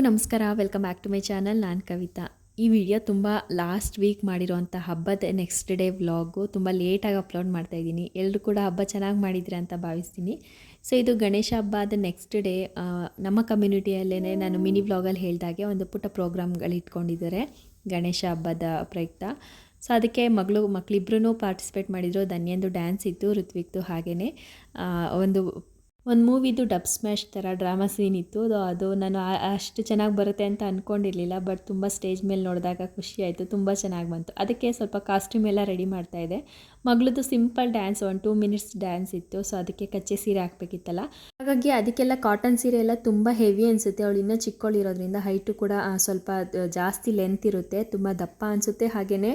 ಎಲ್ರಿಗೂ ನಮಸ್ಕಾರ. Welcome back to my channel ನಾನು ಕವಿತಾ. ಈ ವಿಡಿಯೋ ತುಂಬ ಲಾಸ್ಟ್ ವೀಕ್ ಮಾಡಿರೋಂಥ ಹಬ್ಬದ ನೆಕ್ಸ್ಟ್ ಡೇ ವ್ಲಾಗು ತುಂಬ ಲೇಟಾಗಿ ಅಪ್ಲೋಡ್ ಮಾಡ್ತಾ ಇದ್ದೀನಿ. ಎಲ್ಲರೂ ಕೂಡ ಹಬ್ಬ ಚೆನ್ನಾಗಿ ಮಾಡಿದ್ರೆ ಅಂತ ಭಾವಿಸ್ತೀನಿ. ಸೊ ಇದು ಗಣೇಶ ಹಬ್ಬದ ನೆಕ್ಸ್ಟ್ ಡೇ ನಮ್ಮ ಕಮ್ಯುನಿಟಿಯಲ್ಲೇ ನಾನು ಮಿನಿ ವ್ಲಾಗಲ್ಲಿ ಹೇಳಿದಾಗೆ ಒಂದು ಪುಟ್ಟ ಪ್ರೋಗ್ರಾಮ್ಗಳು ಇಟ್ಕೊಂಡಿದ್ದಾರೆ. ಗಣೇಶ ಹಬ್ಬದ ಪ್ರಯುಕ್ತ. ಸೊ ಅದಕ್ಕೆ ಮಗಳು ಮಕ್ಕಳಿಬ್ಬರೂ ಪಾರ್ಟಿಸಿಪೇಟ್ ಮಾಡಿದರು. ಧನ್ಯಂದು ಡ್ಯಾನ್ಸ್ ಇತ್ತು, ಋತ್ವಿಕ್ದು ಹಾಗೆಯೇ ಒಂದು ಒಂದು ಮೂವಿದು ಡಬ್ ಸ್ಮ್ಯಾಶ್ ಥರ ಡ್ರಾಮಾ ಸೀನ್ ಇತ್ತು. ಅದು ನಾನು ಅಷ್ಟು ಚೆನ್ನಾಗಿ ಬರುತ್ತೆ ಅಂತ ಅಂದ್ಕೊಂಡಿರಲಿಲ್ಲ ಬಟ್ ತುಂಬ ಸ್ಟೇಜ್ ಮೇಲೆ ನೋಡಿದಾಗ ಖುಷಿ ಆಯಿತು, ತುಂಬ ಚೆನ್ನಾಗಿ ಬಂತು. ಅದಕ್ಕೆ ಸ್ವಲ್ಪ ಕಾಸ್ಟ್ಯೂಮ್ ಎಲ್ಲ ರೆಡಿ ಮಾಡ್ತಾ ಮಗಳದ್ದು ಸಿಂಪಲ್ ಡ್ಯಾನ್ಸ್ ಒಂದು ಟೂ ಮಿನಿಟ್ಸ್ ಡ್ಯಾನ್ಸ್ ಇತ್ತು. ಸೊ ಅದಕ್ಕೆ ಕಚ್ಚೆ ಸೀರೆ ಹಾಕ್ಬೇಕಿತ್ತಲ್ಲ. ಹಾಗಾಗಿ ಅದಕ್ಕೆಲ್ಲ ಕಾಟನ್ ಸೀರೆ ಎಲ್ಲ ತುಂಬ ಹೆವಿ ಅನಿಸುತ್ತೆ. ಅವಳು ಇನ್ನೂ ಚಿಕ್ಕವಳಿರೋದ್ರಿಂದ ಹೈಟು ಕೂಡ ಸ್ವಲ್ಪ ಜಾಸ್ತಿ ಲೆಂತ್ ಇರುತ್ತೆ. ತುಂಬ ದಪ್ಪ ಅನಿಸುತ್ತೆ. ಹಾಗೆಯೇ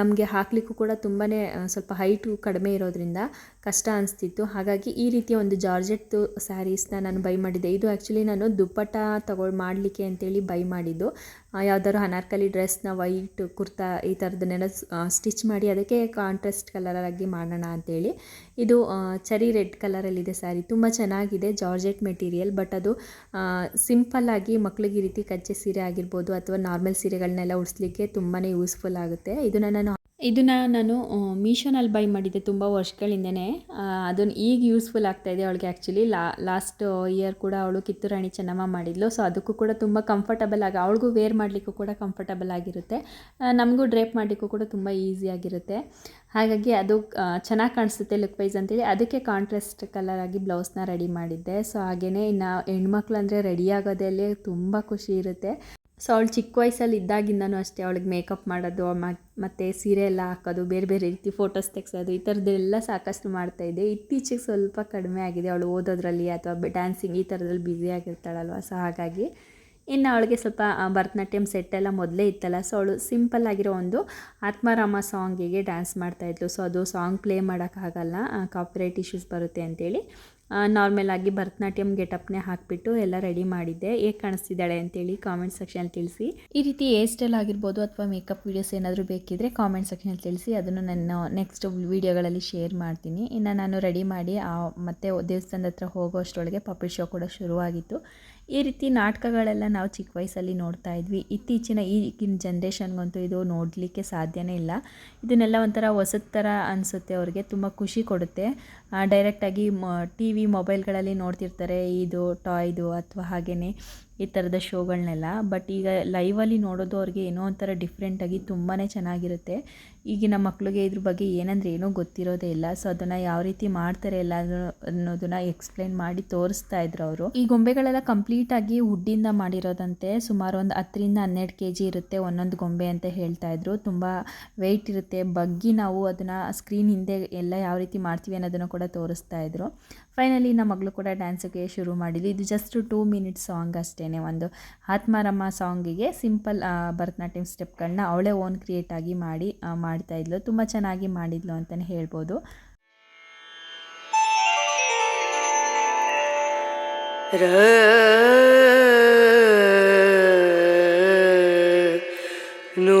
ನಮಗೆ ಹಾಕಲಿಕ್ಕೂ ಕೂಡ ತುಂಬಾ ಸ್ವಲ್ಪ ಹೈಟು ಕಡಿಮೆ ಇರೋದ್ರಿಂದ ಕಷ್ಟ ಅನಿಸ್ತಿತ್ತು. ಹಾಗಾಗಿ ಈ ರೀತಿಯ ಒಂದು ಜಾರ್ಜೆಟ್ ಸ್ಯಾರೀಸ್ನ ನಾನು ಬೈ ಮಾಡಿದ್ದೆ. ಇದು ಆ್ಯಕ್ಚುಲಿ ನಾನು ದುಪ್ಪಟ್ಟ ತಗೊಳ್, ಮಾಡಲಿಕ್ಕೆ ಅಂತೇಳಿ ಬೈ ಮಾಡಿದ್ದು. ಯಾವ್ದಾದ್ರು ಅನಾರ್ಕಲಿ ಡ್ರೆಸ್ನ ವೈಟ್, ಕುರ್ತಾ ಈ ಥರದನ್ನೆಲ್ಲ ಸ್ಟಿಚ್ ಮಾಡಿ ಅದಕ್ಕೆ ಕಾಂಟ್ರಾಸ್ಟ್ ಕಲರಾಗಿ ಮಾಡೋಣ ಅಂತೇಳಿ. ಇದು ಚರಿ ರೆಡ್ ಕಲರಲ್ಲಿದೆ ಸ್ಯಾರಿ. ತುಂಬ ಚೆನ್ನಾಗಿದೆ, ಜಾರ್ಜೆಟ್ ಮೆಟೀರಿಯಲ್, ಬಟ್ ಅದು ಸಿಂಪಲ್ಲಾಗಿ ಮಕ್ಳಿಗೆ ಈ ರೀತಿ ಕಚ್ಚೆ ಸೀರೆ ಆಗಿರ್ಬೋದು ಅಥವಾ ನಾರ್ಮಲ್ ಸೀರೆಗಳನ್ನೆಲ್ಲ ಉಡಿಸ್ಲಿಕ್ಕೆ ತುಂಬಾ ಯೂಸ್ಫುಲ್ ಆಗುತ್ತೆ. ಇದನ್ನು ನಾನು ಇದನ್ನು ನಾನು ಮೀಶೋನಲ್ಲಿ ಬೈ ಮಾಡಿದ್ದೆ ತುಂಬ ವರ್ಷಗಳಿಂದನೇ. ಅದನ್ನು ಈಗ ಯೂಸ್ಫುಲ್ ಆಗ್ತಾಯಿದೆ ಅವಳಿಗೆ ಆ್ಯಕ್ಚುಲಿ ಲಾ ಲಾಸ್ಟ್ ಇಯರ್ ಕೂಡ ಅವಳು ಕಿತ್ತೂರಾಣಿ ಚೆನ್ನಮ್ಮ ಮಾಡಿದ್ಲು. ಸೊ ಅದಕ್ಕೂ ಕೂಡ ತುಂಬ ಕಂಫರ್ಟಬಲ್ ಆಗಿ, ಅವಳಿಗೂ ವೇರ್ ಮಾಡಲಿಕ್ಕೂ ಕೂಡ ಕಂಫರ್ಟಬಲ್ ಆಗಿರುತ್ತೆ. ನಮಗೂ ಡ್ರೇಪ್ ಮಾಡಲಿಕ್ಕೂ ಕೂಡ ತುಂಬ ಈಸಿಯಾಗಿರುತ್ತೆ ಹಾಗಾಗಿ ಅದು ಚೆನ್ನಾಗಿ ಕಾಣಿಸುತ್ತೆ ಲುಕ್ ವೈಸ್ ಅಂತೇಳಿ. ಅದಕ್ಕೆ ಕಾಂಟ್ರಾಸ್ಟ್ ಕಲರ್ ಆಗಿ ಬ್ಲೌಸ್ನ ರೆಡಿ ಮಾಡಿದ್ದೆ. ಸೊ ಹಾಗೆಯೇ ಇನ್ನು ಹೆಣ್ಮಕ್ಳು ಅಂದರೆ ರೆಡಿ ಆಗೋದಲ್ಲಿ ತುಂಬ ಖುಷಿ ಇರುತ್ತೆ. ಸೊ ಅವಳು ಚಿಕ್ಕ ವಯಸ್ಸಲ್ಲಿ ಇದ್ದಾಗಿಂದನೂ ಅಷ್ಟೇ ಅವಳಿಗೆ ಮೇಕಪ್ ಮಾಡೋದು ಮತ್ತು ಸೀರೆ ಎಲ್ಲ ಹಾಕೋದು, ಬೇರೆ ಬೇರೆ ರೀತಿ ಫೋಟೋಸ್ ತೆಗ್ಸೋದು, ಈ ಥರದ್ದೆಲ್ಲ ಸಾಕಷ್ಟು ಮಾಡ್ತಾಯಿದ್ದೆ ಇತ್ತೀಚೆಗೆ ಸ್ವಲ್ಪ ಕಡಿಮೆ ಆಗಿದೆ. ಅವಳು ಓದೋದ್ರಲ್ಲಿ ಅಥವಾ ಡ್ಯಾನ್ಸಿಂಗ್ ಈ ಥರದಲ್ಲಿ ಬ್ಯುಸಿ ಆಗಿರ್ತಾಳಲ್ವ? ಸೊ ಹಾಗಾಗಿ ಇನ್ನು ಅವಳಿಗೆ ಸ್ವಲ್ಪ ಭರತನಾಟ್ಯಂ ಸೆಟ್ ಎಲ್ಲ ಮೊದಲೇ ಇತ್ತಲ್ಲ? ಸೊ ಅವಳು ಸಿಂಪಲ್ ಆಗಿರೋ ಒಂದು ಆತ್ಮಾರಾಮ ಸಾಂಗಿಗೆ ಡ್ಯಾನ್ಸ್ ಮಾಡ್ತಾಯಿದ್ಲು ಸೊ ಅದು ಸಾಂಗ್ ಪ್ಲೇ ಮಾಡೋಕ್ಕಾಗಲ್ಲ. ಕಾಪಿರೈಟ್ ಇಶ್ಯೂಸ್ ಬರುತ್ತೆ ಅಂತೇಳಿ. ನಾರ್ಮಲ್ ಆಗಿ ಭರತನಾಟ್ಯಂ ಗೆಟಪ್ನೇ ಹಾಕಿಬಿಟ್ಟು ಎಲ್ಲ ರೆಡಿ ಮಾಡಿದ್ದೆ. ಹೇಗೆ ಕಾಣಿಸ್ತಿದ್ದಾಳೆ ಅಂತೇಳಿ ಕಾಮೆಂಟ್ ಸೆಕ್ಷನಲ್ಲಿ ತಿಳಿಸಿ. ಈ ರೀತಿ ಹೇರ್ ಸ್ಟೈಲ್ ಆಗಿರ್ಬೋದು ಅಥವಾ ಮೇಕಪ್ ವೀಡಿಯೋಸ್ ಏನಾದರೂ ಬೇಕಿದ್ದರೆ ಕಾಮೆಂಟ್ ಸೆಕ್ಷನಲ್ಲಿ ತಿಳಿಸಿ. ಅದನ್ನು ನಾನು ನೆಕ್ಸ್ಟ್ ವೀಡಿಯೋಗಳಲ್ಲಿ ಶೇರ್ ಮಾಡ್ತೀನಿ. ಇನ್ನು ನಾನು ರೆಡಿ ಮಾಡಿ ಮತ್ತೆ ದೇವಸ್ಥಾನದ ಹತ್ರ ಹೋಗೋ ಅಷ್ಟರೊಳಗೆ ಪಪ್ಪಿ ಶೋ ಕೂಡ ಶುರುವಾಗಿತ್ತು. ಈ ರೀತಿ ನಾಟಕಗಳೆಲ್ಲ ನಾವು ಚಿಕ್ಕ ವಯಸ್ಸಲ್ಲಿ ನೋಡ್ತಾ ಇದ್ವಿ. ಇತ್ತೀಚಿನ ಈಗಿನ ಜನ್ರೇಷನ್ಗಂತೂ ಇದು ನೋಡಲಿಕ್ಕೆ ಸಾಧ್ಯನೇ ಇಲ್ಲ. ಇದನ್ನೆಲ್ಲ ಒಂಥರ ಹೊಸದ ಥರ ಅನಿಸುತ್ತೆ, ಅವ್ರಿಗೆ ತುಂಬ ಖುಷಿ ಕೊಡುತ್ತೆ. ಡೈರೆಕ್ಟಾಗಿ ಮ ಟಿ ವಿ ಮೊಬೈಲ್ಗಳಲ್ಲಿ ನೋಡ್ತಿರ್ತಾರೆ, ಇದು ಟಾಯ್ದು ಅಥವಾ ಹಾಗೆಯೇ ಈ ಥರದ ಶೋಗಳನ್ನೆಲ್ಲ ಬಟ್ ಈಗ ಲೈವಲ್ಲಿ ನೋಡೋದು ಅವ್ರಿಗೆ ಏನೋ ಒಂಥರ ಡಿಫ್ರೆಂಟಾಗಿ ತುಂಬಾ ಚೆನ್ನಾಗಿರುತ್ತೆ. ಈಗಿನ ಮಕ್ಕಳಿಗೆ ಇದ್ರ ಬಗ್ಗೆ ಏನಂದ್ರೆ ಏನೂ ಗೊತ್ತಿರೋದೇ ಇಲ್ಲ. ಸೊ ಅದನ್ನು ಯಾವ ರೀತಿ ಮಾಡ್ತಾರೆ ಎಲ್ಲ ಅನ್ನೋದನ್ನ ಎಕ್ಸ್ಪ್ಲೇನ್ ಮಾಡಿ ತೋರಿಸ್ತಾ ಇದ್ರು ಅವರು. ಈ ಗೊಂಬೆಗಳೆಲ್ಲ ಕಂಪ್ಲೀಟಾಗಿ ವುಡ್ಡಿಂದ ಮಾಡಿರೋದಂತೆ. ಸುಮಾರು ಒಂದು ಹತ್ತರಿಂದ ಹನ್ನೆರಡು ಕೆ ಜಿ ಇರುತ್ತೆ ಒಂದೊಂದು ಗೊಂಬೆ ಅಂತ ಹೇಳ್ತಾ ಇದ್ರು. ತುಂಬ ವೆಯ್ಟ್ ಇರುತ್ತೆ. ಬಗ್ಗಿ ನಾವು ಅದನ್ನು ಸ್ಕ್ರೀನ್ ಹಿಂದೆ ಎಲ್ಲ ಯಾವ ರೀತಿ ಮಾಡ್ತೀವಿ ಅನ್ನೋದನ್ನು ಕೂಡ ತೋರಿಸ್ತಾ ಇದ್ರು. ಫೈನಲಿ ನಮ್ಮ ಮಗಳು ಕೂಡ ಡ್ಯಾನ್ಸಿಗೆ ಶುರು ಮಾಡಿದ್ಲು. ಇದು ಜಸ್ಟ್ ಟೂ ಮಿನಿಟ್ಸ್ ಸಾಂಗ್ ಅಷ್ಟೇ ಒಂದು ಆತ್ಮಾರಮ್ಮ ಸಾಂಗಿಗೆ ಸಿಂಪಲ್ ಭರತನಾಟ್ಯಂ ಸ್ಟೆಪ್ಗಳನ್ನ ಅವಳೇ ಓನ್ ಕ್ರಿಯೇಟ್ ಆಗಿ ಮಾಡಿ ಮಾಡ್ತಾ ಇದ್ಲು. ತುಂಬ ಚೆನ್ನಾಗಿ ಮಾಡಿದ್ಲು ಅಂತಲೇ ಹೇಳ್ಬೋದು. नो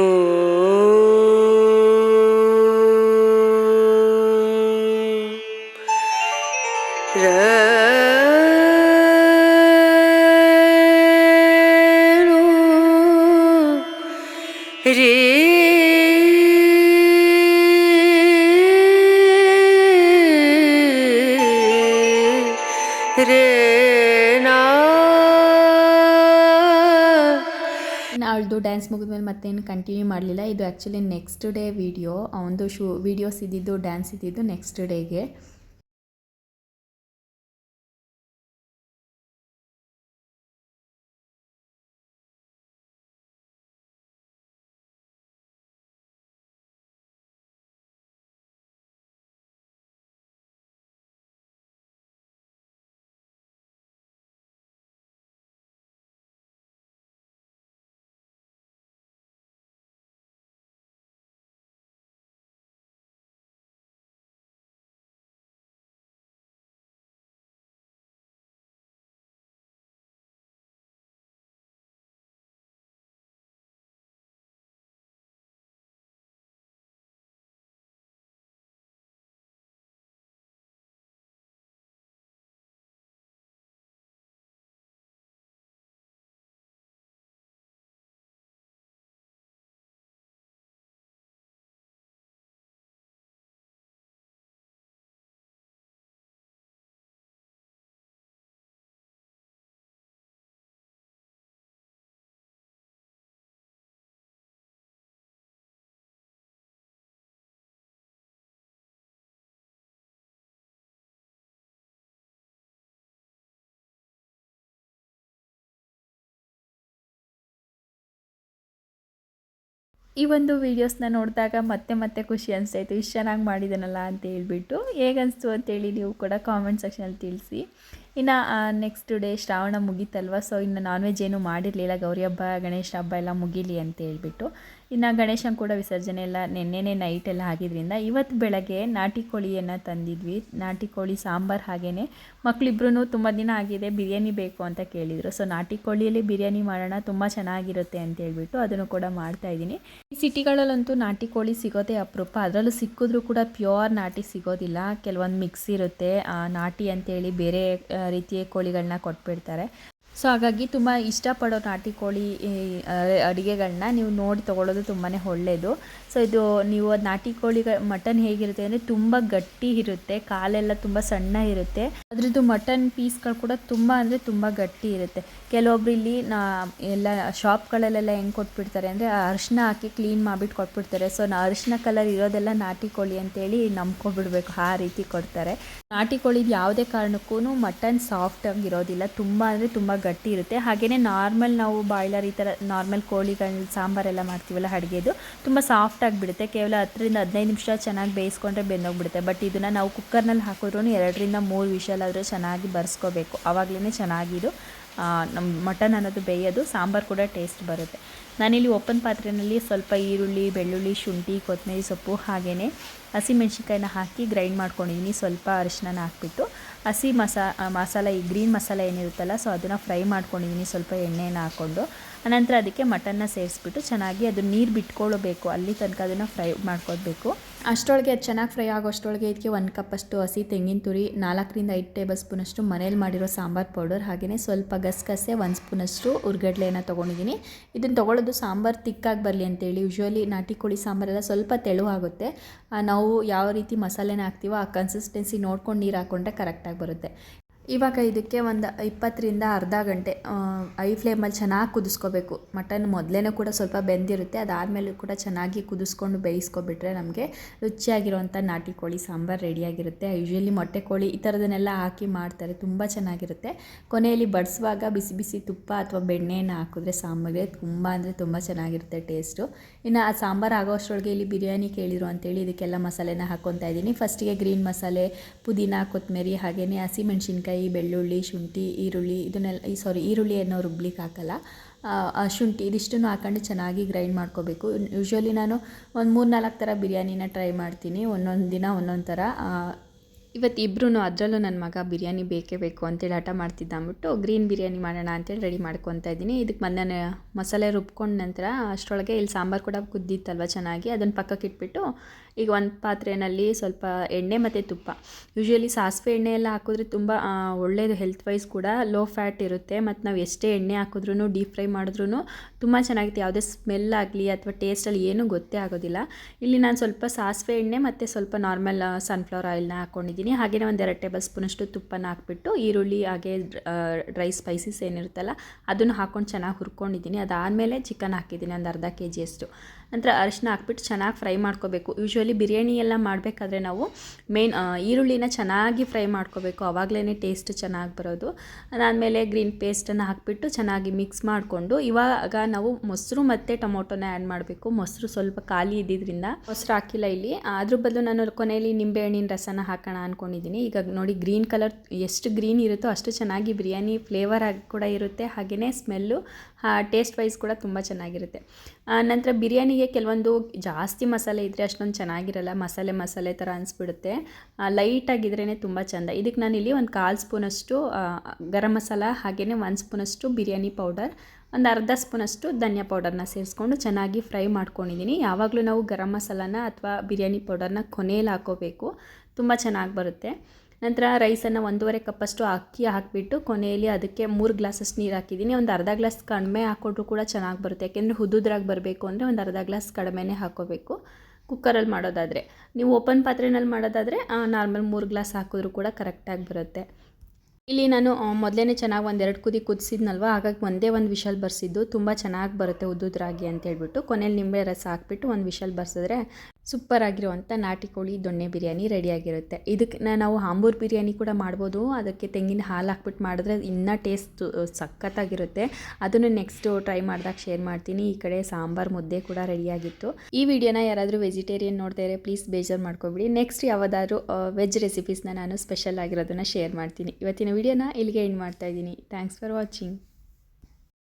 ಅವಳದು ಡ್ಯಾನ್ಸ್ ಮುಗಿದ್ಮೇಲೆ ಮತ್ತೇನು ಕಂಟಿನ್ಯೂ ಮಾಡಲಿಲ್ಲ. ಇದು ಆ್ಯಕ್ಚುಲಿ ನೆಕ್ಸ್ಟ್ ಡೇ ವಿಡಿಯೋ ಒಂದು ಶೂ ವೀಡಿಯೋಸ್ ಇದ್ದಿದ್ದು ಡ್ಯಾನ್ಸ್ ಇದ್ದಿದ್ದು ನೆಕ್ಸ್ಟ್ ಡೇಗೆ ಈ ಒಂದು ವೀಡಿಯೋಸ್ನ ನೋಡಿದಾಗ ಮತ್ತೆ ಮತ್ತೆ ಖುಷಿ ಅನಿಸ್ತಾಯಿತ್ತು ಇಷ್ಟು ಚೆನ್ನಾಗಿ ಮಾಡಿದ್ದಾನಲ್ಲ ಅಂತ ಹೇಳ್ಬಿಟ್ಟು. ಹೇಗನ್ನಿಸ್ತು ಅಂತೇಳಿ ನೀವು ಕೂಡ ಕಾಮೆಂಟ್ ಸೆಕ್ಷನಲ್ಲಿ ತಿಳಿಸಿ. ಇನ್ನು ನೆಕ್ಸ್ಟ್ ಡೇ ಶ್ರಾವಣ ಮುಗೀತಲ್ವ? ಸೊ ಇನ್ನು ನಾನ್ ವೆಜ್ ಏನೂ ಮಾಡಿರಲಿಲ್ಲ. ಗೌರಿ ಹಬ್ಬ, ಗಣೇಶ ಹಬ್ಬ ಎಲ್ಲ ಮುಗೀಲಿ ಅಂತ ಹೇಳ್ಬಿಟ್ಟು. ಇನ್ನು ಗಣೇಶನ ಕೂಡ ವಿಸರ್ಜನೆ ಎಲ್ಲ ನೆನ್ನೆನೇ ನೈಟ್ ಎಲ್ಲ ಆಗಿದ್ರಿಂದ ಇವತ್ತು ಬೆಳಗ್ಗೆ ನಾಟಿ ಕೋಳಿಯನ್ನು ತಂದಿದ್ವಿ. ನಾಟಿ ಕೋಳಿ, ಸಾಂಬಾರು ಹಾಗೇ ಮಕ್ಕಳಿಬ್ರು ತುಂಬ ದಿನ ಆಗಿದೆ, ಬಿರಿಯಾನಿ ಬೇಕು ಅಂತ ಕೇಳಿದರು. ಸೊ ನಾಟಿ ಕೋಳಿಯಲ್ಲಿ ಬಿರಿಯಾನಿ ಮಾಡೋಣ, ತುಂಬ ಚೆನ್ನಾಗಿರುತ್ತೆ ಅಂತ ಹೇಳ್ಬಿಟ್ಟು ಅದನ್ನು ಕೂಡ ಮಾಡ್ತಾಯಿದ್ದೀನಿ ಈ ಸಿಟಿಗಳಲ್ಲಂತೂ ನಾಟಿ ಕೋಳಿ ಸಿಗೋದೇ ಅಪರೂಪ. ಅದರಲ್ಲೂ ಸಿಕ್ಕಿದ್ರೂ ಕೂಡ ಪ್ಯೂರ್ ನಾಟಿ ಸಿಗೋದಿಲ್ಲ. ಕೆಲವೊಂದು ಮಿಕ್ಸ್ ಇರುತ್ತೆ. ನಾಟಿ ಅಂತೇಳಿ ಬೇರೆ ರೀತಿಯ ಕೋಳಿಗಳನ್ನ ಕೊಟ್ಬಿಡ್ತಾರೆ. ಸೊ ಹಾಗಾಗಿ ತುಂಬ ಇಷ್ಟಪಡೋ ನಾಟಿ ಕೋಳಿ ಅಡುಗೆಗಳನ್ನ ನೀವು ನೋಡಿ ತೊಗೊಳ್ಳೋದು ತುಂಬಾ ಒಳ್ಳೆಯದು ಸೊ ಇದು ನೀವು ನಾಟಿ ಕೋಳಿ ಮಟನ್ ಹೇಗಿರುತ್ತೆ ಅಂದರೆ ತುಂಬ ಗಟ್ಟಿ ಇರುತ್ತೆ, ಕಾಲೆಲ್ಲ ತುಂಬ ಸಣ್ಣ ಇರುತ್ತೆ. ಅದರದ್ದು ಮಟನ್ ಪೀಸ್ಗಳು ಕೂಡ ತುಂಬ ಅಂದರೆ ತುಂಬ ಗಟ್ಟಿ ಇರುತ್ತೆ. ಕೆಲವೊಬ್ರು ಇಲ್ಲಿ, ನಾ, ಎಲ್ಲ ಶಾಪ್ಗಳಲ್ಲೆಲ್ಲ ಹೆಂಗೆ ಕೊಟ್ಬಿಡ್ತಾರೆ ಅಂದರೆ ಅರಿಶಿನ ಹಾಕಿ ಕ್ಲೀನ್ ಮಾಡಿಬಿಟ್ಟು ಕೊಟ್ಬಿಡ್ತಾರೆ. ಸೊ ನಾ, ಅರಿಶಿನ ಕಲರ್ ಇರೋದೆಲ್ಲ ನಾಟಿ ಕೋಳಿ ಅಂತೇಳಿ ನಂಬ್ಕೊಬಿಡ್ಬೇಕು, ಆ ರೀತಿ ಕೊಡ್ತಾರೆ. ನಾಟಿ ಕೋಳಿದು ಯಾವುದೇ ಕಾರಣಕ್ಕೂ ಮಟನ್ ಸಾಫ್ಟ್ ಆಗಿರೋದಿಲ್ಲ, ತುಂಬ ಅಂದರೆ ತುಂಬ ಗಟ್ಟಿ ಇರುತ್ತೆ. ಹಾಗೆಯೇ ನಾರ್ಮಲ್ ನಾವು ಬಾಯ್ಲರ್ ಈ ಥರ ನಾರ್ಮಲ್ ಕೋಳಿಗಳ, ಸಾಂಬಾರೆಲ್ಲ ಮಾಡ್ತೀವಲ್ಲ ಅಡುಗೆದು, ತುಂಬ ಸಾಫ್ಟ್ ಆಗಿಬಿಡುತ್ತೆ. ಕೇವಲ ಹತ್ತರಿಂದ ಹದಿನೈದು ನಿಮಿಷ ಚೆನ್ನಾಗಿ ಬೇಯಿಸ್ಕೊಂಡ್ರೆ ಬೆಂದೋಗ್ಬಿಡುತ್ತೆ. ಬಟ್ ಇದನ್ನು ನಾವು ಕುಕ್ಕರ್ನಲ್ಲಿ ಹಾಕಿದ್ರೂ ಎರಡರಿಂದ ಮೂರು ವಿಷಲ್ ಚೆನ್ನಾಗಿ ಬರ್ಸ್ಕೋಬೇಕು. ಆವಾಗಲೇ ಚೆನ್ನಾಗಿದು. ನಮ್ಮ ಮಟನ್ ಅನ್ನೋದು ಬೇಯೋದು, ಸಾಂಬಾರು ಕೂಡ ಟೇಸ್ಟ್ ಬರುತ್ತೆ. ನಾನಿಲ್ಲಿ ಓಪನ್ ಪಾತ್ರೆಯಲ್ಲಿ ಸ್ವಲ್ಪ ಈರುಳ್ಳಿ, ಬೆಳ್ಳುಳ್ಳಿ, ಶುಂಠಿ ಕೊತ್ತಂಬರಿ ಸೊಪ್ಪು ಹಾಗೆಯೇ ಹಸಿಮೆಣ್ಸಿನ್ಕಾಯಿನ ಹಾಕಿ ಗ್ರೈಂಡ್ ಮಾಡ್ಕೊಂಡಿದ್ದೀನಿ ಸ್ವಲ್ಪ ಅರಿಶಿನ ಹಾಕ್ಬಿಟ್ಟು ಹಸಿ ಮಸಾ, ಮಸಾಲ ಈ ಗ್ರೀನ್ ಮಸಾಲ ಏನಿರುತ್ತಲ್ಲ ಸೊ ಅದನ್ನು ಫ್ರೈ ಮಾಡ್ಕೊಂಡಿದ್ದೀನಿ ಸ್ವಲ್ಪ ಎಣ್ಣೆನ ಹಾಕ್ಕೊಂಡು ಅನಂತರ ಅದಕ್ಕೆ ಮಟನ್ನ ಸೇರಿಸ್ಬಿಟ್ಟು ಚೆನ್ನಾಗಿ ಅದು ನೀರು ಬಿಟ್ಕೊಳ್ಳಬೇಕು ಅಲ್ಲಿ ತನಕ ಅದನ್ನು ಫ್ರೈ ಮಾಡ್ಕೊಳ್ಬೇಕು. ಅಷ್ಟೊಳಗೆ ಅದು ಚೆನ್ನಾಗಿ ಫ್ರೈ ಆಗೋ ಅಷ್ಟರೊಳಗೆ ಇದಕ್ಕೆ ಒಂದು ಕಪ್ಪಷ್ಟು ಹಸಿ ತೆಂಗಿನ ತುರಿ, ನಾಲ್ಕರಿಂದ ಐದು ಟೇಬಲ್ ಸ್ಪೂನಷ್ಟು ಮನೇಲಿ ಮಾಡಿರೋ ಸಾಂಬಾರು ಪೌಡರ್ ಹಾಗೆಯೇ ಸ್ವಲ್ಪ ಗಸಗಸೆ ಒಂದು ಸ್ಪೂನಷ್ಟು ಉರ್ಗಡ್ಲೆನ ತೊಗೊಂಡಿದ್ದೀನಿ ಇದನ್ನು ತೊಗೊಳ್ಳೋದು ಸಾಂಬಾರು ತಿಕ್ಕಾಗಿ ಬರಲಿ ಅಂತೇಳಿ. ಯೂಶ್ವಲಿ ನಾಟಿ ಕೋಳಿ ಸಾಂಬಾರೆಲ್ಲ ಸ್ವಲ್ಪ ತೆಳುವಾಗುತ್ತೆ ನಾವು ಯಾವ ರೀತಿ ಮಸಾಲೆನ ಹಾಕ್ತೀವೋ ಆ ಕನ್ಸಿಸ್ಟೆನ್ಸಿ ನೋಡ್ಕೊಂಡು ನೀರು ಹಾಕ್ಕೊಂಡ್ರೆ ಕರೆಕ್ಟಾಗಿ ಬರುತ್ತೆ. ಇವಾಗ ಇದಕ್ಕೆ ಒಂದು ಇಪ್ಪತ್ತರಿಂದ ಅರ್ಧ ಗಂಟೆ ಐ ಫ್ಲೇಮಲ್ಲಿ ಚೆನ್ನಾಗಿ ಕುದಿಸ್ಕೋಬೇಕು. ಮಟನ್ ಮೊದಲೇ ಕೂಡ ಸ್ವಲ್ಪ ಬೆಂದಿರುತ್ತೆ, ಅದಾದಮೇಲೂ ಕೂಡ ಚೆನ್ನಾಗಿ ಕುದಿಸ್ಕೊಂಡು ಬೇಯಿಸ್ಕೊಬಿಟ್ರೆ ನಮಗೆ ರುಚಿಯಾಗಿರುವಂಥ ನಾಟಿ ಕೋಳಿ ಸಾಂಬಾರು ರೆಡಿಯಾಗಿರುತ್ತೆ. ಯೂಶ್ವಲಿ ಮೊಟ್ಟೆ ಕೋಳಿ ಈ ಥರದನ್ನೆಲ್ಲ ಹಾಕಿ ಮಾಡ್ತಾರೆ, ತುಂಬ ಚೆನ್ನಾಗಿರುತ್ತೆ. ಕೊನೆಯಲ್ಲಿ ಬಡಿಸುವಾಗ ಬಿಸಿ ಬಿಸಿ ತುಪ್ಪ ಅಥವಾ ಬೆಣ್ಣೆಯನ್ನು ಹಾಕಿದ್ರೆ ಸಾಂಬಾರಿಗೆ ತುಂಬ ಅಂದರೆ ತುಂಬ ಚೆನ್ನಾಗಿರುತ್ತೆ ಟೇಸ್ಟು. ಇನ್ನು ಆ ಸಾಂಬಾರು ಆಗೋ ಅಷ್ಟರೊಳಗೆ ಇಲ್ಲಿ ಬಿರಿಯಾನಿ ಕೇಳಿದ್ರು ಅಂತೇಳಿ ಇದಕ್ಕೆಲ್ಲ ಮಸಾಲೆನ ಹಾಕ್ಕೊತಾ ಇದ್ದೀನಿ. ಫಸ್ಟಿಗೆ ಗ್ರೀನ್ ಮಸಾಲೆ, ಪುದೀನ, ಕೊತ್ತಂಬರಿ ಹಾಗೆಯೇ ಹಸಿಮೆಣ್ಸಿನ್ಕಾಯಿ ಬೆಳ್ಳುಳ್ಳಿ, ಶುಂಠಿ, ಈರುಳ್ಳಿ ಇದನ್ನೆಲ್ಲ ಈ ಸಾರಿ ಈರುಳ್ಳಿಯನ್ನು ರುಬ್ಲಿಕ್ಕೆ ಹಾಕಲ್ಲ. ಶುಂಠಿ ಇದಿಷ್ಟನ್ನು ಹಾಕೊಂಡು ಚೆನ್ನಾಗಿ ಗ್ರೈಂಡ್ ಮಾಡ್ಕೋಬೇಕು. ಯೂಶ್ವಲಿ ನಾನು ಒಂದು ಮೂರು ನಾಲ್ಕು ಥರ ಬಿರಿಯಾನಿನ ಟ್ರೈ ಮಾಡ್ತೀನಿ. ಒಂದೊಂದು ದಿನ ಒಂದೊಂದು ಥರ. ಇವತ್ತು ಇಬ್ಬರೂ ಅದರಲ್ಲೂ ನನ್ನ ಮಗ ಬಿರಿಯಾನಿ ಬೇಕೇ ಬೇಕು ಅಂತೇಳಿ ಹಠ ಮಾಡ್ತಿದ್ದ ಅಂದ್ಬಿಟ್ಟು ಗ್ರೀನ್ ಬಿರಿಯಾನಿ ಮಾಡೋಣ ಅಂತೇಳಿ ರೆಡಿ ಮಾಡ್ಕೊತಾ ಇದ್ದೀನಿ. ಇದಕ್ಕೆ ಮೊನ್ನೆ ಮಸಾಲೆ ರುಬ್ಕೊಂಡ ನಂತರ ಅಷ್ಟರೊಳಗೆ ಇಲ್ಲಿ ಸಾಂಬಾರು ಕೂಡ ಕುದ್ದಿತ್ತಲ್ವ ಚೆನ್ನಾಗಿ. ಅದನ್ನು ಪಕ್ಕಕ್ಕೆ ಇಟ್ಬಿಟ್ಟು ಈಗ ಒಂದು ಪಾತ್ರೆಯಲ್ಲಿ ಸ್ವಲ್ಪ ಎಣ್ಣೆ ಮತ್ತು ತುಪ್ಪ. ಯೂಶ್ವಲಿ ಸಾಸಿವೆ ಎಣ್ಣೆ ಎಲ್ಲ ಹಾಕಿದ್ರೆ ತುಂಬ ಒಳ್ಳೆಯದು ಹೆಲ್ತ್ ವೈಸ್ ಕೂಡ ಲೋ ಫ್ಯಾಟ್ ಇರುತ್ತೆ. ಮತ್ತು ನಾವು ಎಷ್ಟೇ ಎಣ್ಣೆ ಹಾಕಿದ್ರೂ ಡೀಪ್ ಫ್ರೈ ಮಾಡಿದ್ರೂ ತುಂಬ ಚೆನ್ನಾಗಿತ್ತು ಯಾವುದೇ ಸ್ಮೆಲ್ ಆಗಲಿ ಅಥವಾ ಟೇಸ್ಟಲ್ಲಿ ಏನೂ ಗೊತ್ತೇ ಆಗೋದಿಲ್ಲ. ಇಲ್ಲಿ ನಾನು ಸ್ವಲ್ಪ ಸಾಸಿವೆ ಎಣ್ಣೆ ಮತ್ತು ಸ್ವಲ್ಪ ನಾರ್ಮಲ್ ಸನ್ಫ್ಲವರ್ ಆಯಿಲ್ನ ಹಾಕ್ಕೊಂಡಿದ್ದೀನಿ ಹಾಗೆಯೇ ಒಂದು ಎರಡು ಟೇಬಲ್ ಸ್ಪೂನಷ್ಟು ತುಪ್ಪನ ಹಾಕ್ಬಿಟ್ಟು ಈರುಳ್ಳಿ, ಹಾಗೆ ಡ್ರೈ ಸ್ಪೈಸಸ್ ಏನಿರುತ್ತಲ್ಲ ಅದನ್ನು ಹಾಕ್ಕೊಂಡು ಚೆನ್ನಾಗಿ ಹುರ್ಕೊಂಡಿದ್ದೀನಿ. ಅದಾದಮೇಲೆ ಚಿಕನ್ ಹಾಕಿದ್ದೀನಿ ಒಂದು ಅರ್ಧ ಕೆ ಜಿಯಷ್ಟು ನಂತರ ಅರಿಶಿನ ಹಾಕ್ಬಿಟ್ಟು ಚೆನ್ನಾಗಿ ಫ್ರೈ ಮಾಡ್ಕೋಬೇಕು. ಯೂಶ್ವಲಿ ಬಿರಿಯಾನಿ ಎಲ್ಲ ಮಾಡಬೇಕಾದ್ರೆ ನಾವು ಮೇನ್ ಈರುಳ್ಳಿನ ಚೆನ್ನಾಗಿ ಫ್ರೈ ಮಾಡ್ಕೋಬೇಕು. ಆವಾಗಲೇ ಟೇಸ್ಟ್ ಚೆನ್ನಾಗಿ ಬರೋದು. ಅದಾದಮೇಲೆ ಗ್ರೀನ್ ಪೇಸ್ಟನ್ನು ಹಾಕಿಬಿಟ್ಟು ಚೆನ್ನಾಗಿ ಮಿಕ್ಸ್ ಮಾಡಿಕೊಂಡು, ಇವಾಗ ನಾವು ಮೊಸರು ಮತ್ತು ಟೊಮೊಟೊನ ಆ್ಯಡ್ ಮಾಡಬೇಕು. ಮೊಸರು ಸ್ವಲ್ಪ ಖಾಲಿ ಇದ್ದಿದ್ದರಿಂದ ಮೊಸರು ಹಾಕಿಲ್ಲ ಇಲ್ಲಿ. ಅದ್ರ ಬದಲು ನಾನು ಕೊನೆಯಲ್ಲಿ ನಿಂಬೆಹಣ್ಣಿನ ರಸನ ಹಾಕೋಣ ಅಂದ್ಕೊಂಡಿದ್ದೀನಿ ಈಗ ನೋಡಿ ಗ್ರೀನ್ ಕಲರ್ ಎಷ್ಟು ಗ್ರೀನ್ ಇರುತ್ತೋ ಅಷ್ಟು ಚೆನ್ನಾಗಿ ಬಿರಿಯಾನಿ ಫ್ಲೇವರ್ ಆಗಿ ಕೂಡ ಇರುತ್ತೆ. ಹಾಗೆಯೇ ಸ್ಮೆಲ್ಲು ಟೇಸ್ಟ್ ವೈಸ್ ಕೂಡ ತುಂಬ ಚೆನ್ನಾಗಿರುತ್ತೆ. ನಂತರ ಬಿರಿಯಾನಿಗೆ ಕೆಲವೊಂದು ಜಾಸ್ತಿ ಮಸಾಲೆ ಇದ್ದರೆ ಅಷ್ಟೊಂದು ಚೆನ್ನಾಗಿರಲ್ಲ, ಮಸಾಲೆ ಮಸಾಲೆ ಥರ ಅನಿಸ್ಬಿಡುತ್ತೆ. ಲೈಟಾಗಿದ್ರೇ ತುಂಬ ಚೆಂದ. ಇದಕ್ಕೆ ನಾನಿಲ್ಲಿ ಒಂದು ಕಾಲು ಸ್ಪೂನಷ್ಟು ಗರಂ ಮಸಾಲ ಹಾಗೆಯೇ ಒಂದು ಸ್ಪೂನಷ್ಟು ಬಿರಿಯಾನಿ ಪೌಡರ್ ಒಂದು ಅರ್ಧ ಸ್ಪೂನಷ್ಟು ಧನಿಯಾ ಪೌಡರ್ನ ಸೇರಿಸ್ಕೊಂಡು ಚೆನ್ನಾಗಿ ಫ್ರೈ ಮಾಡ್ಕೊಂಡಿದ್ದೀನಿ ಯಾವಾಗಲೂ ನಾವು ಗರಂ ಮಸಾಲಾನ ಅಥವಾ ಬಿರಿಯಾನಿ ಪೌಡರ್ನ ಕೊನೆಯಲ್ಲಿ ಹಾಕೋಬೇಕು. ತುಂಬ ಚೆನ್ನಾಗಿ ಬರುತ್ತೆ. ನಂತರ ರೈಸನ್ನು ಒಂದೂವರೆ ಕಪ್ಪಷ್ಟು ಅಕ್ಕಿ ಹಾಕಿಬಿಟ್ಟು ಕೊನೆಯಲ್ಲಿ ಅದಕ್ಕೆ ಮೂರು ಗ್ಲಾಸಸ್ ನೀರು ಹಾಕಿದ್ದೀನಿ. ಒಂದು ಅರ್ಧ ಗ್ಲಾಸ್ ಕಡಿಮೆ ಹಾಕ್ಕೊಟ್ರು ಕೂಡ ಚೆನ್ನಾಗಿ ಬರುತ್ತೆ. ಯಾಕೆಂದರೆ ಹುದುದ್ರಾಗಿ ಬರಬೇಕು ಅಂದರೆ ಒಂದು ಅರ್ಧ ಗ್ಲಾಸ್ ಕಡಿಮೆನೇ ಹಾಕೋಬೇಕು ಕುಕ್ಕರಲ್ಲಿ ಮಾಡೋದಾದರೆ. ನೀವು ಓಪನ್ ಪಾತ್ರೆನಲ್ಲಿ ಮಾಡೋದಾದರೆ ನಾರ್ಮಲ್ ಮೂರು ಗ್ಲಾಸ್ ಹಾಕಿದ್ರೂ ಕೂಡ ಕರೆಕ್ಟಾಗಿ ಬರುತ್ತೆ. ಇಲ್ಲಿ ನಾನು ಮೊದಲೇ ಚೆನ್ನಾಗಿ ಒಂದೆರಡು ಕುದಿ ಕುದಿಸಿದ್ನಲ್ವ? ಹಾಗಾಗಿ ಒಂದೇ ಒಂದು ವಿಷಲ್ ಬರ್ಸಿದ್ದು ತುಂಬ ಚೆನ್ನಾಗಿ ಬರುತ್ತೆ ಉದ್ದುದ್ರಾಗಿ ಅಂತ ಹೇಳ್ಬಿಟ್ಟು ಕೊನೆಯಲ್ಲಿ ನಿಂಬೆ ರಸ ಹಾಕ್ಬಿಟ್ಟು ಒಂದು ವಿಷಲ್ ಬರ್ಸಿದ್ರೆ ಸೂಪರ್ ಆಗಿರುವಂಥ ನಾಟಿ ಕೋಳಿ, ದೊಣ್ಣೆ ಬಿರಿಯಾನಿ ರೆಡಿಯಾಗಿರುತ್ತೆ. ಇದಕ್ಕೆ ನಾವು ಹಾಂಬೂರ್ ಬಿರಿಯಾನಿ ಕೂಡ ಮಾಡ್ಬೋದು. ಅದಕ್ಕೆ ತೆಂಗಿನ ಹಾಲು ಹಾಕ್ಬಿಟ್ಟು ಮಾಡಿದ್ರೆ ಇನ್ನೂ ಟೇಸ್ಟ್ ಸಖತ್ತಾಗಿರುತ್ತೆ. ಅದನ್ನು ನೆಕ್ಸ್ಟು ಟ್ರೈ ಮಾಡಿದಾಗ ಶೇರ್ ಮಾಡ್ತೀನಿ. ಈ ಕಡೆ ಸಾಂಬಾರ್ ಮುದ್ದೆ ಕೂಡ ರೆಡಿಯಾಗಿತ್ತು. ಈ ವಿಡಿಯೋನ ಯಾರಾದರೂ ವೆಜಿಟೇರಿಯನ್ ನೋಡ್ತಾ ಇದ್ರೆ ಪ್ಲೀಸ್ ಬೇಜಾರು ಮಾಡ್ಕೊಬಿಡಿ. ನೆಕ್ಸ್ಟ್ ಯಾವುದಾದ್ರೂ ವೆಜ್ ರೆಸಿಪೀಸ್ನ ನಾನು ಸ್ಪೆಷಲ್ ಆಗಿರೋದನ್ನು ಶೇರ್ ಮಾಡ್ತೀನಿ. ಇವತ್ತಿನ ವಿಡಿಯೋನ ಇಲ್ಲಿಗೆ ಎಂಡ್ ಮಾಡ್ತಾ ಇದ್ದೀನಿ. Thanks for watching.